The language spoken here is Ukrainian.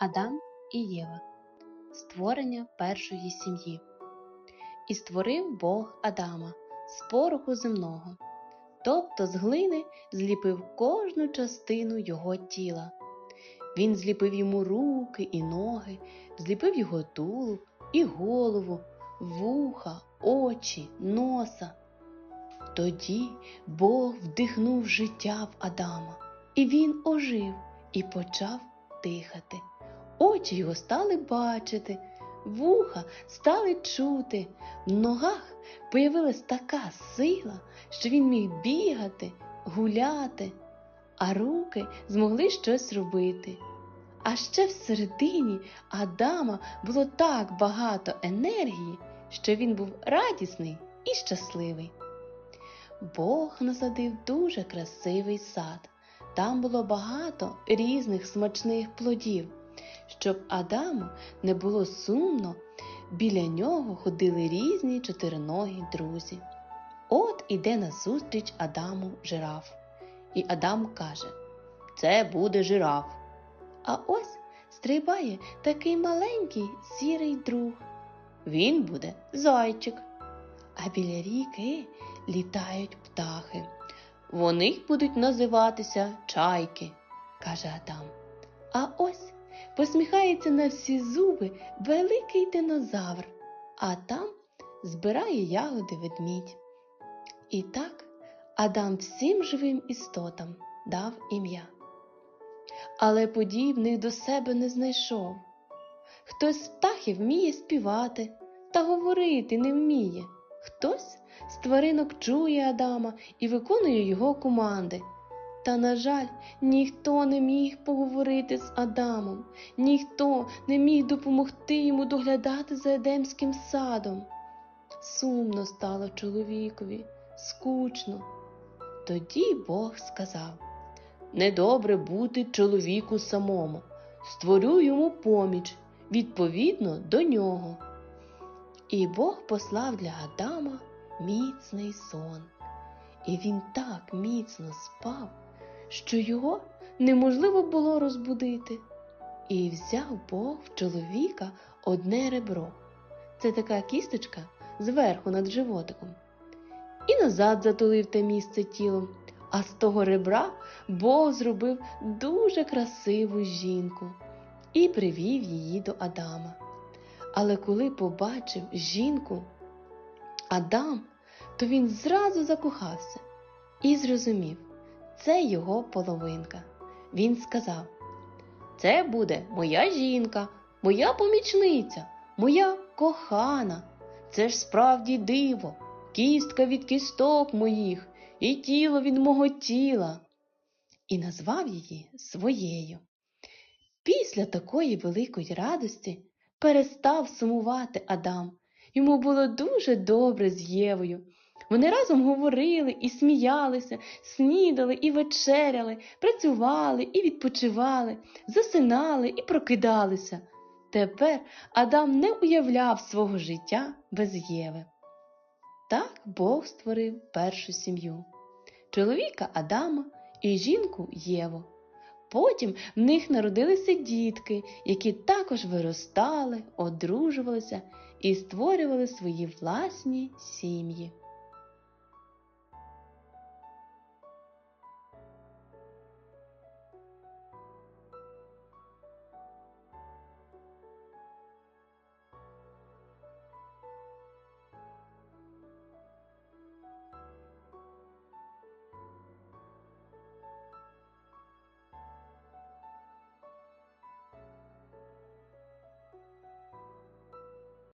Адам і Єва Створення першої сім'ї. І створив Бог Адама з пороху земного, тобто з глини зліпив кожну частину його тіла. Він зліпив йому руки і ноги, зліпив його тулуб і голову, вуха, очі, носа. Тоді Бог вдихнув життя в Адама, і він ожив і почав дихати. Очі його стали бачити, вуха стали чути, в ногах появилась така сила, що він міг бігати, гуляти, а руки змогли щось робити. А ще всередині Адама було так багато енергії, що він був радісний і щасливий. Бог насадив дуже красивий сад. Там було багато різних смачних плодів. Щоб Адаму не було сумно, біля нього ходили різні чотириногі друзі. От іде назустріч Адаму жираф. І Адам каже: Це буде жираф. А ось стрибає такий маленький сірий друг. Він буде зайчик. А біля ріки літають птахи. Вони будуть називатися чайки, каже Адам. А ось посміхається на всі зуби великий динозавр, а там збирає ягоди ведмідь. І так Адам всім живим істотам дав ім'я. Але подібних до себе не знайшов. Хтось з птахів вміє співати та говорити не вміє, хтось з тваринок чує Адама і виконує його команди. Та, на жаль, ніхто не міг поговорити з Адамом, ніхто не міг допомогти йому доглядати за Едемським садом. Сумно стало чоловікові, скучно. Тоді Бог сказав Недобре бути чоловіку самому, створю йому поміч відповідно до нього. І Бог послав для Адама міцний сон, і він так міцно спав, що його неможливо було розбудити. І взяв Бог в чоловіка одне ребро. Це така кісточка зверху над животиком. І назад затулив те місце тілом, а з того ребра Бог зробив дуже красиву жінку і привів її до Адама. Але коли побачив жінку Адам, то він зразу закохався і зрозумів, це його половинка. Він сказав: Це буде моя жінка, моя помічниця, моя кохана. Це ж справді диво, кістка від кісток моїх і тіло від мого тіла. І назвав її своєю. Після такої великої радості перестав сумувати Адам. Йому було дуже добре з Євою. Вони разом говорили і сміялися, снідали і вечеряли, працювали і відпочивали, засинали і прокидалися. Тепер Адам не уявляв свого життя без Єви. Так Бог створив першу сім'ю чоловіка Адама і жінку Єву. Потім в них народилися дітки, які також виростали, одружувалися і створювали свої власні сім'ї.